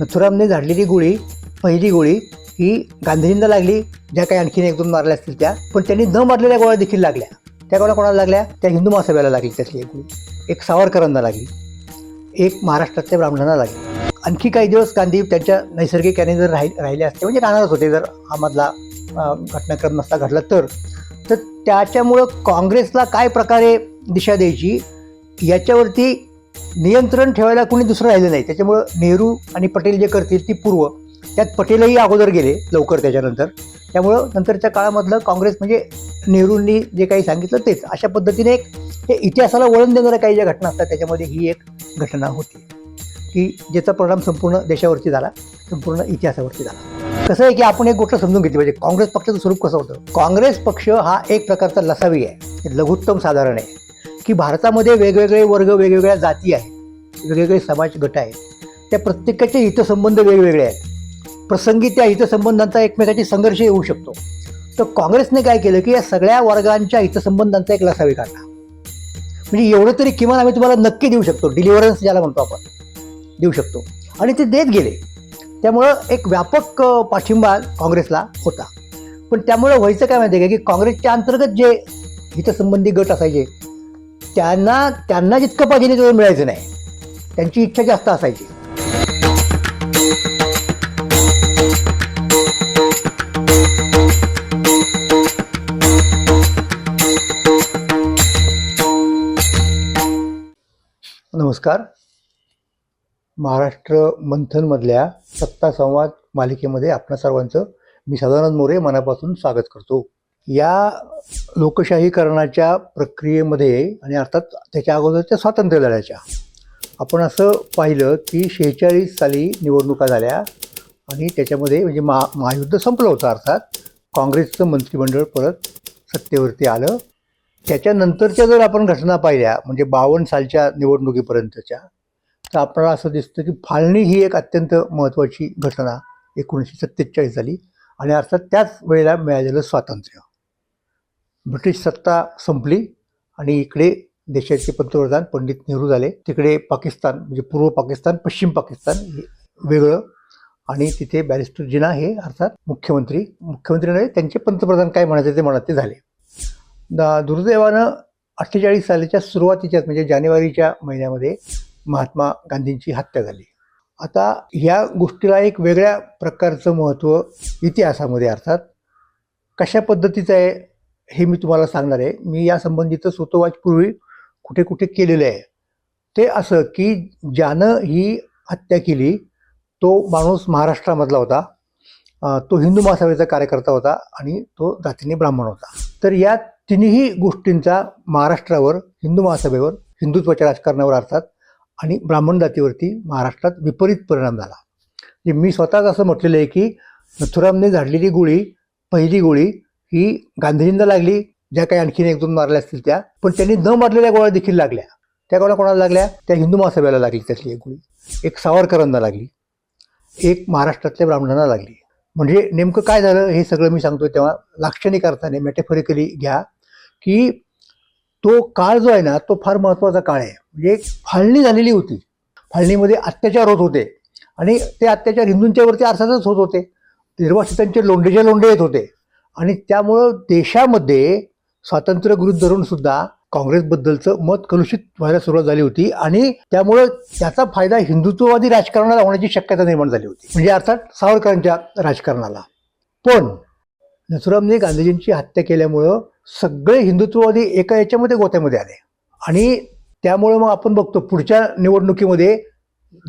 नथुरामने झाडलेली गोळी पहिली गोळी ही गांधीजींना लागली ज्या काही आणखीन एक दोन मारल्या असतील त्या पण त्यांनी न मारलेल्या गोळ्या देखील लागल्या. त्या गोळ्या कोणाला लागल्या? त्या हिंदू महासभेला लागली त्यातली एक गोळी. एक सावरकरांना लागली. एक महाराष्ट्रातल्या ब्राह्मणांना लागली. आणखी काही दिवस गांधी त्यांच्या नैसर्गिक याने जर राहि राहिले असते म्हणजे राहणारच होते जर हा मधला घटनाक्रम नसता घडला तर. तर त्याच्यामुळं काँग्रेसला काय प्रकारे दिशा द्यायची याच्यावरती नियंत्रण ठेवायला कोणी दुसरं राहिलं नाही. त्याच्यामुळं नेहरू आणि पटेल जे करतील ती पूर्व त्यात पटेलही अगोदर गेले लवकर त्याच्यानंतर. त्यामुळं नंतरच्या काळामधलं काँग्रेस म्हणजे नेहरूंनी जे काही सांगितलं तेच. अशा पद्धतीने एक हे इतिहासाला वळण देणाऱ्या काही ज्या घटना असतात त्याच्यामध्ये ही एक घटना होती. की ज्याचा परिणाम संपूर्ण देशावरती झाला संपूर्ण इतिहासावरती झाला. कसं आहे की आपण एक गोष्ट समजून घेतली पाहिजे. काँग्रेस पक्षाचं स्वरूप कसं होतं? काँग्रेस पक्ष हा एक प्रकारचा लसावी आहे. हे लघुत्तम साधारण आहे. की भारतामध्ये वेगवेगळे वर्ग वेगवेगळ्या जाती आहेत वेगवेगळे समाज गट आहेत. त्या प्रत्येकाचे हितसंबंध वेगवेगळे आहेत. प्रसंगी त्या हितसंबंधांचा एकमेकाची संघर्ष येऊ शकतो. तर काँग्रेसने काय केलं की या सगळ्या वर्गांच्या हितसंबंधांचा एक लसावी काढला. म्हणजे एवढं तरी किमान आम्ही तुम्हाला नक्की देऊ शकतो. डिलिव्हरन्स ज्याला म्हणतो आपण. देऊ शकतो. आणि ते देत गेले. त्यामुळं एक व्यापक पाठिंबा काँग्रेसला होता. पण त्यामुळं व्हायचं काय माहिती आहे का की काँग्रेसच्या अंतर्गत जे हितसंबंधी गट असायचे त्यांना त्यांना जितकं पाहिजे तेवढं मिळायचं नाही. त्यांची इच्छा जास्त असायची. नमस्कार. महाराष्ट्र मंथनमधल्या सत्ता संवाद मालिकेमध्ये आपणा सर्वांचं मी सदानंद मोरे मनापासून स्वागत करतो. या लोकशाहीकरणाच्या प्रक्रियेमध्ये आणि अर्थात त्याच्या अगोदरच्या स्वातंत्र्य लढ्याच्या आपण असं पाहिलं की शेहेचाळीस साली निवडणुका झाल्या आणि त्याच्यामध्ये म्हणजे महा महायुद्ध संपलं होतं अर्थात काँग्रेसचं मंत्रिमंडळ परत सत्तेवरती आलं. त्याच्यानंतरच्या जर आपण घटना पाहिल्या म्हणजे बावन्न सालच्या निवडणुकीपर्यंतच्या तर आपल्याला असं दिसतं की फाळणी ही एक अत्यंत महत्त्वाची घटना एकोणीसशे सत्तेचाळीस झाली आणि अर्थात त्याच वेळेला मिळालेलं स्वातंत्र्य. ब्रिटिश सत्ता संपली आणि इकडे देशाचे पंतप्रधान पंडित नेहरू झाले. तिकडे पाकिस्तान म्हणजे पूर्व पाकिस्तान पश्चिम पाकिस्तान हे वेगळं आणि तिथे बॅरिस्टर जिना हे अर्थात मुख्यमंत्री. मुख्यमंत्री नाही त्यांचे पंतप्रधान काय म्हणायचे ते म्हणत ते झाले. दा- दुर्दैवानं अठ्ठेचाळीस सालाच्या सुरुवातीच्याच म्हणजे जानेवारीच्या महिन्यामध्ये महात्मा गांधींची हत्या झाली. आता ह्या गोष्टीला एक वेगळ्या प्रकारचं महत्त्व इतिहासामध्ये अर्थात कशा पद्धतीचं आहे हे मी तुम्हाला सांगणार आहे. मी या संबंधीचं स्वतःवाच पूर्वी कुठे कुठे केलेलं आहे. ते असं की ज्यानं ही हत्या केली तो माणूस महाराष्ट्रामधला होता. तो हिंदू महासभेचा कार्यकर्ता होता आणि तो जातीने ब्राह्मण होता. तर या तिन्ही गोष्टींचा महाराष्ट्रावर हिंदू महासभेवर हिंदुत्वाच्या राजकारणावर अर्थात आणि ब्राह्मण जातीवरती महाराष्ट्रात विपरीत परिणाम झाला. म्हणजे मी स्वतःच असं म्हटलेलं आहे की नथुरामने झाडलेली गोळी पहिली गोळी ही गांधीजींना लागली ज्या काही आणखीन एक दोन मारल्या असतील त्या पण त्यांनी न मारलेल्या गोळ्या देखील लागल्या. त्या गोळ्या कोणाला लागल्या? त्या हिंदू महासभेला लागली त्यातली एक गोळी. एक सावरकरांना लागली. एक महाराष्ट्रातल्या ब्राह्मणांना लागली. म्हणजे नेमकं काय झालं हे सगळं मी सांगतो तेव्हा लाक्षणिक अर्थाने मेटेफरिकली घ्या की तो काळ जो आहे ना तो फार महत्त्वाचा काळ आहे. म्हणजे एक फाळणी झालेली होती. फाळणीमध्ये अत्याचार होत होते. आणि ते अत्याचार हिंदूंच्यावरती अर्थातच होत होते. निर्वासितांचे लोंढेच्या लोंढे येत होते. आणि त्यामुळं देशामध्ये स्वातंत्र्य धरून सुद्धा काँग्रेसबद्दलचं मत कलुषित व्हायला सुरुवात झाली होती. आणि त्यामुळं त्याचा फायदा हिंदुत्ववादी राजकारणाला होण्याची शक्यता निर्माण झाली होती. म्हणजे अर्थात सावरकरांच्या राजकारणाला. पण नथुरामने गांधीजींची हत्या केल्यामुळं सगळे हिंदुत्ववादी एका याच्यामध्ये गोत्यामध्ये आले. आणि त्यामुळं मग आपण बघतो पुढच्या निवडणुकीमध्ये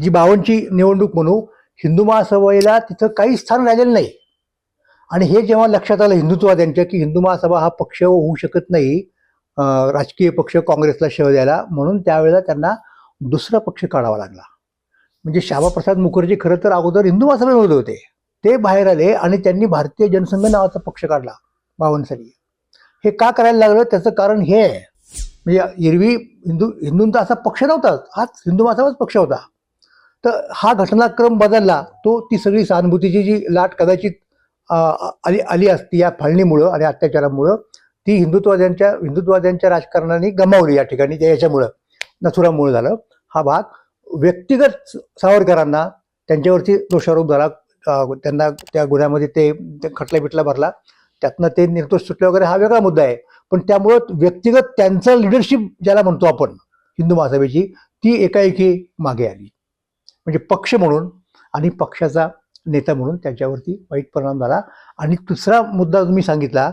जी बावनची निवडणूक म्हणू हिंदू महासभेला तिथं काही स्थान राहिलेलं नाही. आणि हे जेव्हा लक्षात आलं हिंदुत्ववाद्यांच्या की हिंदू महासभा हा पक्ष होऊ शकत नाही राजकीय पक्ष काँग्रेसला शह द्यायला म्हणून त्यावेळेला त्यांना दुसरा पक्ष काढावा लागला. म्हणजे श्यामाप्रसाद मुखर्जी खरं तर अगोदर हिंदू महासभेमध्ये होते ते बाहेर आले आणि त्यांनी भारतीय जनसंघ नावाचा पक्ष काढला बावन्न साली हे का करायला लागलं? त्याचं कारण हे आहे. म्हणजे एरवी हिंदू हिंदूंचा असा पक्ष नव्हता. हाच हिंदू महासभाच पक्ष होता. तर हा घटनाक्रम बदलला. तो ती सगळी सहानुभूतीची जी लाट कदाचित आली आली असती या फाळणीमुळं आणि अत्याचारामुळं ती हिंदुत्ववाद्यांच्या हिंदुत्ववाद्यांच्या राजकारणाने गमावली या ठिकाणी ते याच्यामुळं नथुरामुळं झालं. हा भाग व्यक्तिगत सावरकरांना त्यांच्यावरती दोषारोप झाला. त्यांना त्या गुन्ह्यामध्ये ते खटला बिटला भरला. त्यातनं ते निर्दोष सुटले वगैरे हा वेगळा मुद्दा आहे. पण त्यामुळं व्यक्तिगत त्यांचं लिडरशिप ज्याला म्हणतो आपण हिंदू महासभेची ती एकाएकी मागे आली. म्हणजे पक्ष म्हणून आणि पक्षाचा नेता म्हणून त्यांच्यावरती वाईट परिणाम झाला. आणि दुसरा मुद्दा तुम्ही सांगितला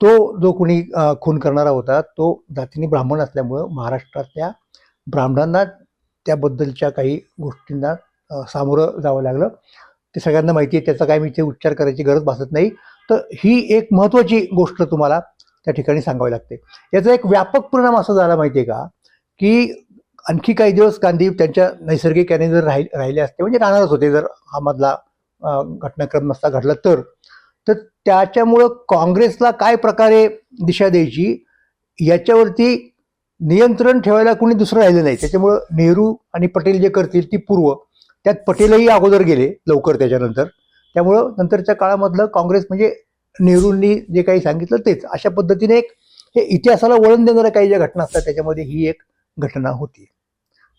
तो जो कोणी खून करणारा होता तो जातीने ब्राह्मण असल्यामुळं महाराष्ट्रातल्या ब्राह्मणांना त्याबद्दलच्या काही गोष्टींना सामोरं जावं लागलं. ते सगळ्यांना माहिती आहे त्याचा काय मी इथे उच्चार करायची गरज भासत नाही. तर ही एक महत्त्वाची गोष्ट तुम्हाला त्या ठिकाणी सांगावी लागते. याचा एक व्यापक परिणाम असा झाला माहिती आहे का की आणखी काही दिवस गांधी त्यांच्या नैसर्गिक याने जर राहि राहिले असते. म्हणजे राहणारच होते. जर हा मधला घटनाक्रम नसता घडला तर. तर त्याच्यामुळं काँग्रेसला काय प्रकारे दिशा द्यायची याच्यावरती नियंत्रण ठेवायला कोणी दुसरं राहिलं नाही. त्याच्यामुळं नेहरू आणि पटेल जे करतील ती पूर्व त्यात पटेलही अगोदर गेले लवकर त्याच्यानंतर. त्यामुळं नंतरच्या काळामधलं काँग्रेस म्हणजे नेहरूंनी जे काही सांगितलं तेच. अशा पद्धतीने एक हे इतिहासाला वळण देणाऱ्या काही ज्या घटना असतात त्याच्यामध्ये ही एक घटना होती.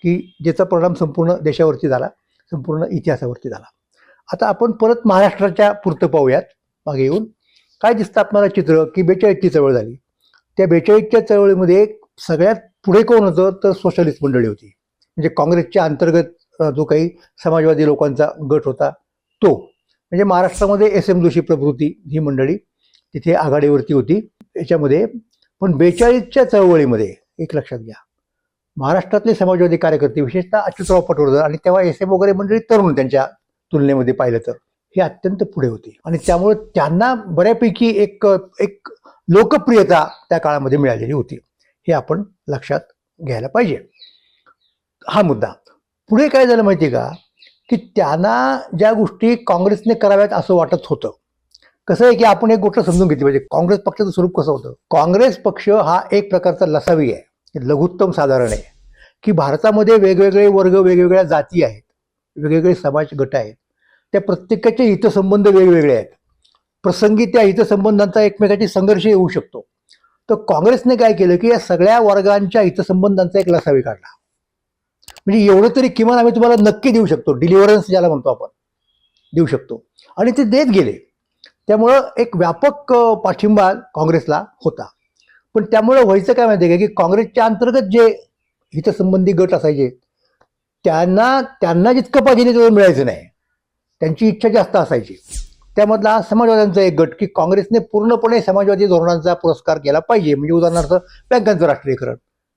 की ज्याचा परिणाम संपूर्ण देशावरती झाला संपूर्ण इतिहासावरती झाला. आता आपण परत महाराष्ट्राच्या पुरतं पाहूयात मागे येऊन. काय दिसतं आपल्याला चित्र? की बेचाळीसची चळवळ झाली. त्या बेचाळीसच्या चळवळीमध्ये सगळ्यात पुढे कोण होतं? तर सोशलिस्ट मंडळी होती. म्हणजे काँग्रेसच्या अंतर्गत जो काही समाजवादी लोकांचा गट होता तो. म्हणजे महाराष्ट्रामध्ये एस एम जोशी प्रभृती ही मंडळी. तिथे आघाडीवरती होती. याच्यामध्ये पण बेचाळीसच्या चळवळीमध्ये एक लक्षात घ्या. महाराष्ट्रातले समाजवादी कार्यकर्ते विशेषतः अच्युतराव पटवर्धन आणि तेव्हा एस एम वगैरे मंडळी तरुण त्यांच्या तुलनेमध्ये पाहिलं तर हे अत्यंत पुढे होते. आणि त्यामुळे त्यांना बऱ्यापैकी एक एक लोकप्रियता त्या काळामध्ये मिळालेली होती. हे आपण लक्षात घ्यायला पाहिजे. हा मुद्दा. पुढे काय झालं माहिती आहे का? की त्यांना ज्या गोष्टी काँग्रेसने कराव्यात असं वाटत होतं. कसं आहे की आपण एक गोष्ट समजून घेतली पाहिजे. काँग्रेस पक्षाचं स्वरूप कसं होतं? काँग्रेस पक्ष हा एक प्रकारचा लसावी आहे. लघुत्तम साधारण आहे की भारतामध्ये वेगवेगळे वर्ग वेगवेगळ्या जाती आहेत वेगवेगळे समाज गट आहेत. त्या प्रत्येकाचे हितसंबंध वेगवेगळे आहेत. प्रसंगी त्या हितसंबंधांचा एकमेकाची संघर्ष येऊ शकतो. तर काँग्रेसने काय केलं की या सगळ्या वर्गांच्या हितसंबंधांचा एक लसावी काढला. म्हणजे एवढं तरी किमान आम्ही तुम्हाला नक्की देऊ शकतो. डिलिव्हरन्स ज्याला म्हणतो आपण. देऊ शकतो. आणि ते देत गेले. त्यामुळं एक व्यापक पाठिंबा काँग्रेसला होता. पण त्यामुळं व्हायचं काय माहिती आहे का की काँग्रेसच्या अंतर्गत जे हितसंबंधी गट असायचे त्यांना त्यांना जितकं पाहिजे तेवढं मिळायचं नाही. त्यांची इच्छा जास्त असायची. त्यामधला हा समाजवाद्यांचा एक गट की काँग्रेसने पूर्णपणे समाजवादी धोरणांचा पुरस्कार केला पाहिजे. म्हणजे उदाहरणार्थ बँकांचं राष्ट्रीयकरण.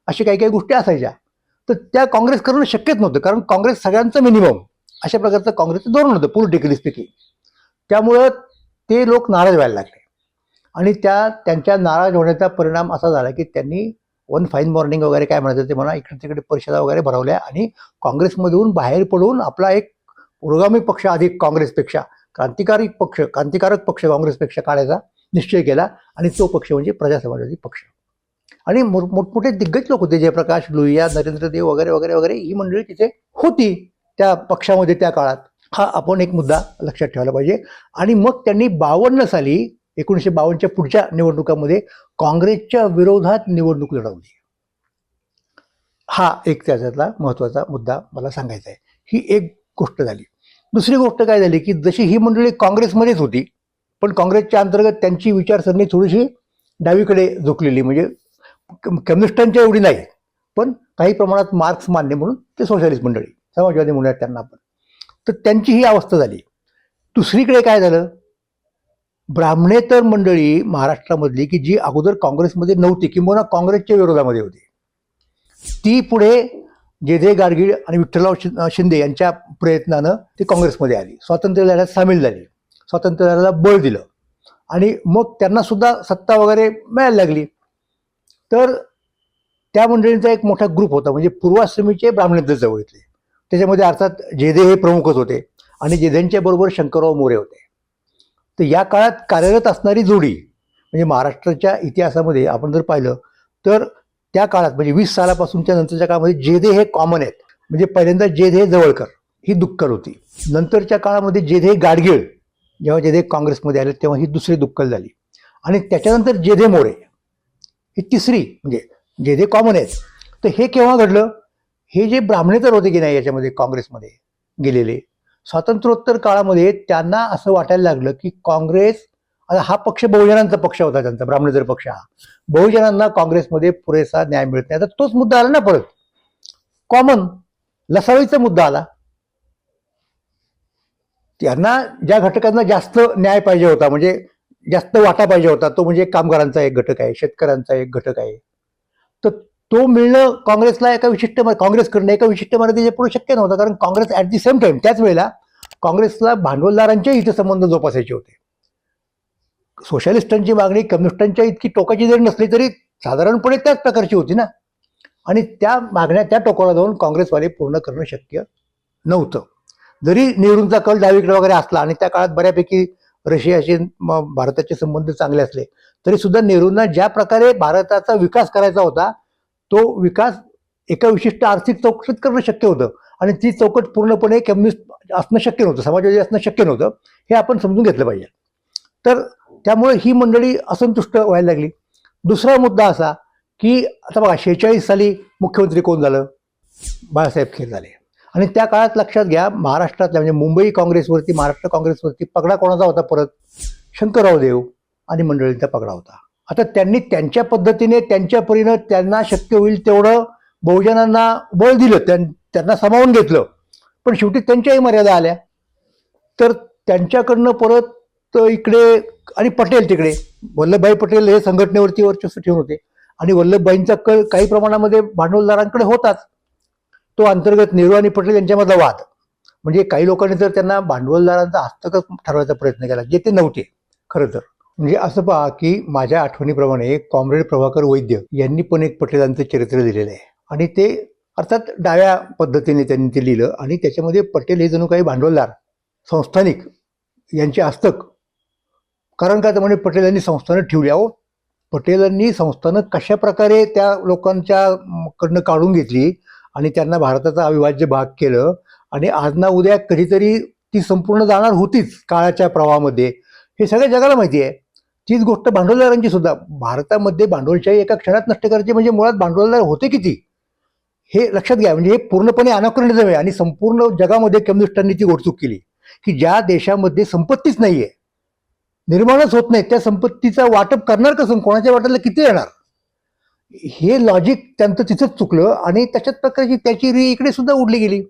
अशा काही काही गोष्टी असायच्या. तर त्या काँग्रेस करणं शक्यच नव्हतं कारण काँग्रेस सगळ्यांचं मिनिमम अशा प्रकारचं काँग्रेसचं धोरण होतं पॉलिटिकली स्पीकिंग त्यामुळं ते लोक नाराज व्हायला लागले. आणि त्या त्यांच्या नाराज होण्याचा परिणाम असा झाला की त्यांनी वन फाईन मॉर्निंग वगैरे काय म्हणायचं ते म्हणा इकडे तिकडे परिषदा वगैरे भरवल्या आणि काँग्रेसमधून बाहेर पडून आपला एक पुरोगामी पक्ष अधिक काँग्रेसपेक्षा क्रांतिकारी पक्ष क्रांतिकारक पक्ष काँग्रेसपेक्षा काढायचा निश्चय केला आणि तो पक्ष म्हणजे प्रजा समाजवादी पक्ष. आणि मो- मोठमोठे दिग्गज लोक होते जयप्रकाश लोहिया नरेंद्र देव वगैरे वगैरे वगैरे ही मंडळी तिथे होती त्या पक्षामध्ये त्या काळात. हा आपण एक मुद्दा लक्षात ठेवायला पाहिजे. आणि मग त्यांनी बावन्न साली एकोणीसशे बावन्नच्या पुढच्या निवडणुकामध्ये काँग्रेसच्या विरोधात निवडणूक लढवली. हा एक त्याच्यातला महत्त्वाचा मुद्दा मला सांगायचा आहे. ही एक गोष्ट झाली. दुसरी गोष्ट काय झाली की जशी ही मंडळी काँग्रेसमध्येच होती पण काँग्रेसच्या अंतर्गत त्यांची विचारसरणी थोडीशी डावीकडे झुकलेली म्हणजे कम्युनिस्टांच्या एवढी नाही पण काही प्रमाणात मार्क्स मान्य म्हणून ते सोशलिस्ट मंडळी समाजवादी म्हणूयात त्यांना आपण तर त्यांची ही अवस्था झाली. दुसरीकडे काय झालं? ब्राह्मणेतर मंडळी महाराष्ट्रामधली की जी अगोदर काँग्रेसमध्ये नव्हती किंबहुना काँग्रेसच्या विरोधामध्ये होती. ती पुढे जेधे गाडगीळ आणि विठ्ठलराव शि- शिंदे यांच्या प्रयत्नानं ती काँग्रेसमध्ये आली. स्वातंत्र्य लढ्यात सामील झाली. स्वातंत्र्य लढ्याला बळ दिलं. आणि मग त्यांना सुद्धा सत्ता वगैरे मिळायला लागली. तर त्या मंडळींचा एक मोठा ग्रुप होता म्हणजे पूर्वाश्रमीचे ब्राह्मणेतर जवळीतले त्याच्यामध्ये अर्थात जेधे हे प्रमुखच होते आणि जेधेंच्या बरोबर शंकरराव मोरे होते. तर या काळात कार्यरत असणारी जोडी म्हणजे महाराष्ट्राच्या इतिहासामध्ये आपण जर पाहिलं तर त्या काळात म्हणजे वीस सालापासूनच्या नंतरच्या काळामध्ये जेधे हे कॉमन आहेत म्हणजे पहिल्यांदा जेधे जवळकर ही दुक्कल होती. नंतरच्या काळामध्ये जेधे गाडगीळ जेव्हा जेधे काँग्रेसमध्ये आले तेव्हा ही दुसरी दुक्कल झाली. आणि त्याच्यानंतर जेधे मोरे ही तिसरी म्हणजे जेधे कॉमन आहेत. तर हे केव्हा घडलं? हे जे ब्राह्मणेतर होते की नाही याच्यामध्ये काँग्रेसमध्ये गेलेले स्वातंत्र्योत्तर काळामध्ये त्यांना असं वाटायला लागलं की काँग्रेस आता हा पक्ष बहुजनांचा पक्ष होता त्यांचा ब्राह्मणेतर पक्ष हा. बहुजनांना काँग्रेसमध्ये पुरेसा न्याय मिळत नाही. आता तोच मुद्दा आला ना परत. कॉमन लसावीचा मुद्दा आला. त्यांना ज्या घटकांना जास्त न्याय पाहिजे होता म्हणजे जास्त वाटा पाहिजे होता तो म्हणजे कामगारांचा एक घटक आहे शेतकऱ्यांचा एक घटक आहे. तर तो मिळणं काँग्रेसला एका विशिष्ट म- काँग्रेस करणं एका विशिष्ट मर्यादेच्या पुढे शक्य नव्हतं कारण Congress at the same time त्याच वेळेला काँग्रेसला भांडवलदारांचे हितसंबंध जोपासायचे होते. सोशलिस्टांची मागणी कम्युनिस्टांच्या इतकी टोकाची जरी नसली तरी साधारणपणे त्याच प्रकारची होती ना. आणि त्या मागण्या त्या टोकाला जाऊन काँग्रेसवाले पूर्ण करणं शक्य नव्हतं. जरी नेहरूंचा कल डावीकडे वगैरे असला आणि त्या काळात बऱ्यापैकी रशियाशी भारताचे संबंध चांगले असले तरी सुद्धा नेहरूंना ज्या प्रकारे भारताचा विकास करायचा होता तो विकास एका विशिष्ट आर्थिक चौकटीत करणं शक्य होतं. आणि ती चौकट पूर्णपणे कम्युनिस्ट असणं शक्य नव्हतं समाजवादी असणं शक्य नव्हतं हे आपण समजून घेतलं पाहिजे. तर त्यामुळे ही मंडळी असंतुष्ट व्हायला लागली. दुसरा मुद्दा असा की आता बघा शेहेचाळीस साली मुख्यमंत्री कोण झालं? बाळासाहेब खेर झाले. आणि त्या काळात लक्षात घ्या महाराष्ट्रातल्या म्हणजे मुंबई काँग्रेसवरती महाराष्ट्र काँग्रेसवरती पगडा कोणाचा होता परत? शंकरराव देव आणि मंडळींचा पगडा होता. आता त्यांनी त्यांच्या पद्धतीने त्यांच्या परीनं त्यांना शक्य होईल तेवढं बहुजनांना बळ दिलं त्यां- त्यांना सामावून घेतलं. पण शेवटी त्यांच्याही मर्यादा आल्या. तर त्यांच्याकडनं परत इकडे आणि पटेल तिकडे. वल्लभभाई पटेल हे संघटनेवरती वर्चस्व ठेवून होते. आणि वल्लभभाईंचा कल काही प्रमाणामध्ये भांडवलदारांकडे होताच. तो अंतर्गत नेहरू आणि पटेल यांच्यामधला वाद. म्हणजे काही लोकांनी तर त्यांना भांडवलदारांचा हस्तकच ठरवायचा प्रयत्न केला जे ते नव्हते खरं तर. म्हणजे असं पहा की माझ्या आठवणीप्रमाणे कॉम्रेड प्रभाकर वैद्य यांनी पण एक पटेलांचं चरित्र लिहिलेलं आहे. आणि ते अर्थात डाव्या पद्धतीने त्यांनी ते लिहिलं आणि त्याच्यामध्ये पटेल हे जणू काही भांडवलदार संस्थानिक यांचे हस्तक कारण काय तर म्हणजे पटेलांनी संस्थानं ठेवली. अहो पटेलांनी संस्थानं कशा प्रकारे त्या लोकांच्या कडनं काढून घेतली आणि त्यांना भारताचा अविभाज्य भाग केलं आणि आज ना उद्या कधीतरी ती संपूर्ण जाणार होतीच काळाच्या प्रवाहामध्ये. हे सगळ्या जगाला माहिती आहे. तीच गोष्ट भांडवलदारांची सुद्धा. भारतामध्ये भांडवलशाही एका क्षणात नष्ट करायची म्हणजे मुळात भांडवलदार होते किती? हे लक्षात घ्या. म्हणजे हे पूर्णपणे अनाकरणिझम आहे आणि संपूर्ण जगामध्ये कम्युनिस्टांनी ती गोडचूक केली. की ज्या देशामध्ये संपत्तीच नाही आहे निर्माणच होत नाही त्या संपत्तीचा वाटप करणार कसं कोणाच्या वाट्याला किती येणार? हे लॉजिक त्यांचं तिथंच चुकलं आणि त्याच्याच प्रकारची त्याची री इकडे सुद्धा उडली गेली.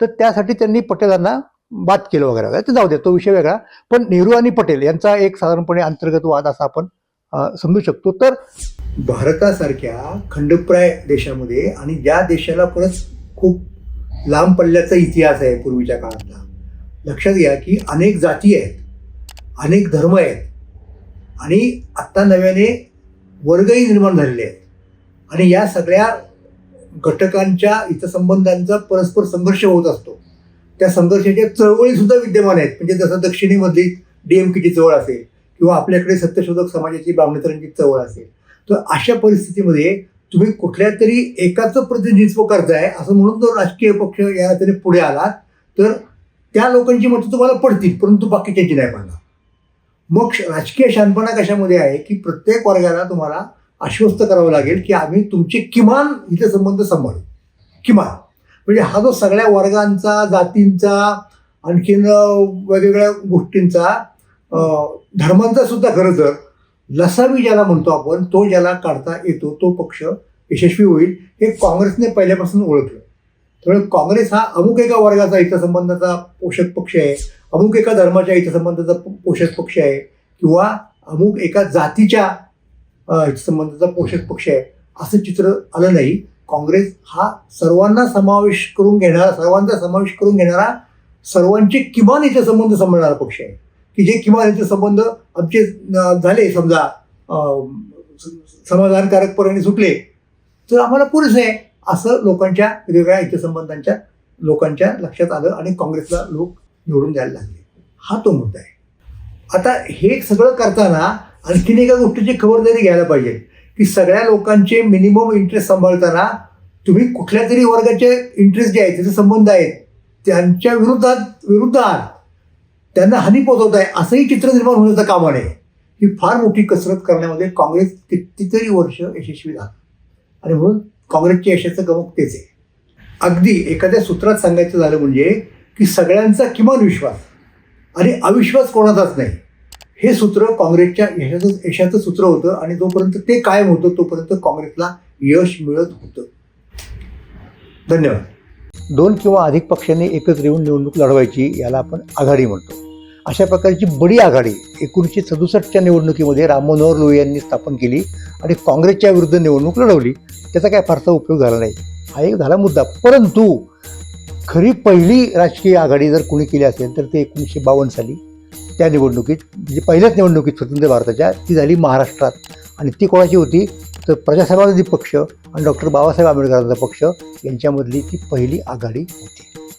तर त्यासाठी त्यांनी पटेलांना बात केलं वगैरे वगैरे ते जाऊ दे तो विषय वेगळा. पण नेहरू आणि पटेल यांचा एक साधारणपणे अंतर्गत वाद असा आपण समजू शकतो. तर भारतासारख्या खंडप्राय देशामध्ये आणि ज्या देशाला परत खूप लांब पल्ल्याचा इतिहास आहे पूर्वीच्या काळातला लक्षात घ्या की अनेक जाती आहेत अनेक धर्म आहेत. आणि आत्ता नव्याने वर्गही निर्माण झालेले आहेत. आणि या सगळ्या घटकांच्या हितसंबंधांचा परस्पर संघर्ष होत असतो. त्या संघर्षाच्या चळवळी सुद्धा विद्यमान आहेत. म्हणजे जसं दक्षिणेमधली डीएमकेची चळवळ असेल किंवा आपल्याकडे सत्यशोधक समाजाची ब्राह्मणेतरांची चळवळ असेल तर अशा परिस्थितीमध्ये तुम्ही कुठल्या तरी एकाचं प्रतिनिधित्व करताय असं म्हणून जर राजकीय पक्ष या तरी पुढे आलात तर त्या लोकांची मतं तुम्हाला पडतील परंतु बाकीच्यांची नाही पडणार. मग राजकीय शांतपणा कशामध्ये आहे की प्रत्येक वर्गाला तुम्हाला आश्वस्त करावं लागेल की आम्ही तुमचे किमान हितसंबंध सांभाळू. किमान. म्हणजे हा जो सगळ्या वर्गांचा जातींचा आणखीन वेगवेगळ्या गोष्टींचा धर्मांचा सुद्धा खरं तर लसावी ज्याला म्हणतो आपण तो ज्याला काढता येतो तो पक्ष यशस्वी होईल हे काँग्रेसने पहिल्यापासून ओळखलं. त्यामुळे काँग्रेस हा अमुक एका वर्गाचा हितसंबंधाचा पोषक पक्ष आहे अमुक एका धर्माच्या हितसंबंधाचा पोषक पक्ष आहे किंवा अमुक एका जातीच्या हितसंबंधाचा पोषक पक्ष आहे असं चित्र आलं नाही. काँग्रेस हा सर्वांना समावेश करून घेणारा सर्वांचा समावेश करून घेणारा सर्वांचे किमान हितसंबंध सांभाळणारा पक्ष आहे. की जे किमान हितसंबंध आमचे झाले समजा अं, स- समाधानकारकपणे सुटले तर आम्हाला पुरेसे आहे. असं लोकांच्या वेगवेगळ्या हितसंबंधांच्या लोकांच्या लक्षात आलं आणि काँग्रेसला लोक निवडून द्यायला लागले. हा तो मुद्दा आहे. आता हे सगळं करताना आणखीन एका गोष्टीची खबरदारी घ्यायला पाहिजे. की सगळ्या लोकांचे मिनिमम इंटरेस्ट सांभाळताना तुम्ही कुठल्या तरी वर्गाचे इंटरेस्ट जे आहेत त्याचे संबंध आहेत त्यांच्या विरोधात विरुद्ध आहात त्यांना हानी पोहोचवत आहे असंही चित्र निर्माण होण्याचं काम आहे. ही फार मोठी कसरत करण्यामध्ये काँग्रेस कितीतरी वर्ष यशस्वी झालं. आणि म्हणून काँग्रेसच्या यशाचं गमक तेच आहे. अगदी एखाद्या सूत्रात सांगायचं झालं म्हणजे की सगळ्यांचा किमान विश्वास आणि अविश्वास कोणाचाच नाही. हे सूत्र काँग्रेसच्या यशाचं यशाचं सूत्र होतं आणि जोपर्यंत ते कायम होतं तोपर्यंत काँग्रेसला यश मिळत होतं. धन्यवाद. दोन किंवा अधिक पक्षांनी एकत्र येऊन निवडणूक लढवायची याला आपण आघाडी म्हणतो. अशा प्रकारची बडी आघाडी एकोणीसशे सदुसष्टच्या निवडणुकीमध्ये राममनोहर लोहिया यांनी स्थापन केली आणि काँग्रेसच्या विरुद्ध निवडणूक लढवली त्याचा काय फारसा उपयोग झाला नाही. हा एक झाला मुद्दा. परंतु खरी पहिली राजकीय आघाडी जर कुणी केली असेल तर ते एकोणीसशे बावन्न साली त्या निवडणुकीत म्हणजे पहिल्याच निवडणुकीत स्वतंत्र भारताच्या ती झाली महाराष्ट्रात. आणि ती कोणाची होती? तर प्रजासत्ताकवादी पक्ष आणि डॉक्टर बाबासाहेब आंबेडकरांचा पक्ष यांच्यामधली ती पहिली आघाडी होती.